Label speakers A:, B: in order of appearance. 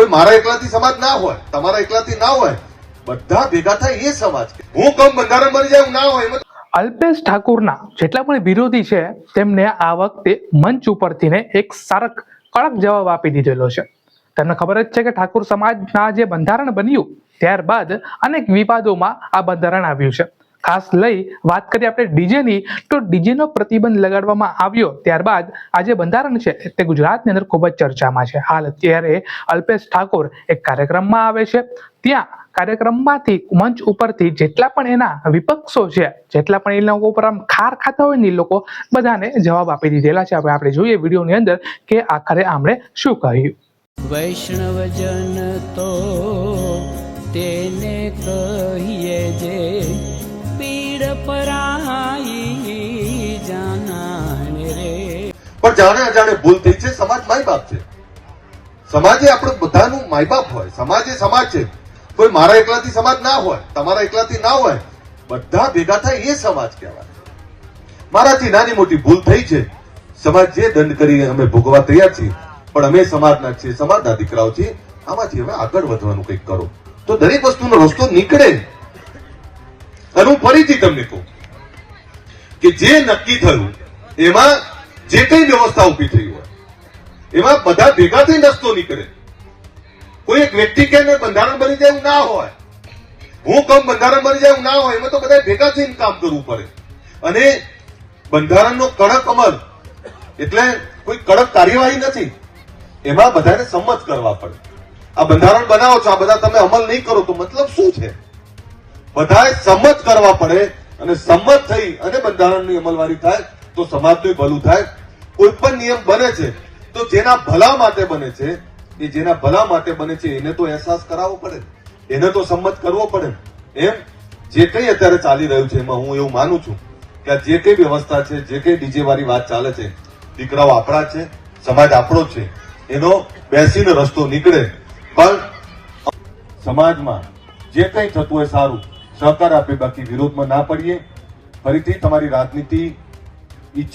A: કોઈ મારા એકલાથી સમાજ ના હોય, તમારા એકલાથી ના હોય, બધા ભેગા થાય એ સમાજ હું કમ બંધારણ બની જાય ના હોય
B: અલ્પેશ ઠાકુરના જેટલા પણ વિરોધી છે, તેમને આ વખતે મંચ ઉપરથી ને એક સારક કડક જવાબ આપી દીધેલો છે. તેમને ખબર જ છે કે ઠાકુર સમાજના જે બંધારણ બન્યું, ત્યારબાદ અનેક વિવાદોમાં આ બંધારણ આવ્યું છે. ખાસ લઈ વાત કરીએ આપણે ડીજેની. તો ડીજેનો પ્રતિબંધ લગાડવામાં આવ્યો ત્યારબાદ આ જે બંધારણ છે તે ગુજરાતની અંદર ખૂબ જ ચર્ચામાં છે. હાલ અત્યારે અલ્પેશ ઠાકોર એક કાર્યક્રમમાં આવે છે. ત્યાં કાર્યક્રમમાંથી મંચ ઉપરથી જેટલા પણ એના વિપક્ષો છે, જેટલા પણ એ લોકો ઉપર આમ ખાર ખાતા હોય ને એ લોકો બધાને જવાબ આપી દીધેલા છે. હવે આપણે જોઈએ વિડીયોની અંદર કે આખરે આમણે શું કહ્યું.
C: વૈષ્ણવજન તો તેને કહીએ જે
A: પણ જાણે અજાણે ભૂલ થઈ છે, સમાજ માય બાપ છે. સમાજે આપણે બધાનું માય બાપ હોય, સમાજ એ સમાજ છે. કોઈ મારા એકલાથી સમાજ ના હોય, તમારા એકલાથી ના હોય, બધા ભેગા થાય એ સમાજ કહેવાય. મારાથી નાની મોટી ભૂલ થઈ છે. સમાજ જે દંડ કરી અમે ભોગવા તૈયાર છીએ, પણ અમે સમાજના છીએ, સમાજના દીકરાઓ છીએ. આમાંથી હવે આગળ વધવાનું કંઈક કરો. તો દરેક વસ્તુનો રસ્તો નીકળે. અને હું ફરીથી તમને કહું કે જે નક્કી થયું, એમાં જે કઈ વ્યવસ્થા ઊભી થઈ હોય, એમાં બધા ભેગા થઈ રસ્તો નીકળે. કોઈ એક વ્યક્તિ કે બંધારણ બની જાય એવું ના હોય, હું કમ બંધારણ બની જાય એવું ના હોય, એમાં તો બધા ભેગા થઈને કામ કરવું પડે. અને બંધારણનો કડક અમલ, એટલે કોઈ કડક કાર્યવાહી નથી, એમાં બધાને સંમત કરવા પડે. આ બંધારણ બનાવો છો, આ બધા તમે અમલ નહીં કરો તો મતલબ શું છે? બધાએ સંમત કરવા પડે અને સંમત થઈ અને બંધારણની અમલવારી થાય, તો સમાજનું ભલું થાય કોઈ પણ નિયમ બને છે, તો જેના ભલા માટે બને છે, એ જેના ભલા માટે બને છે, એને તો અહેસાસ કરાવવો પડે. એને તો સંમત કરવો પડે. એમ જે કંઈ અત્યારે ચાલી રહ્યું છે, એમાં હું એવું માનું છું કે જે કઈ વ્યવસ્થા છે, જે કઈ ડીજે વાળી વાત ચાલે છે, દીકરાઓ આપણા છે, સમાજ આપણો છે, એનો બેસીને રસ્તો નીકળે. પણ સમાજમાં જે કંઈ થતું હોય સારું, સહકાર આપે, બાકી વિરોધમાં ના પડીએ. ફરીથી તમારી રાજનીતિ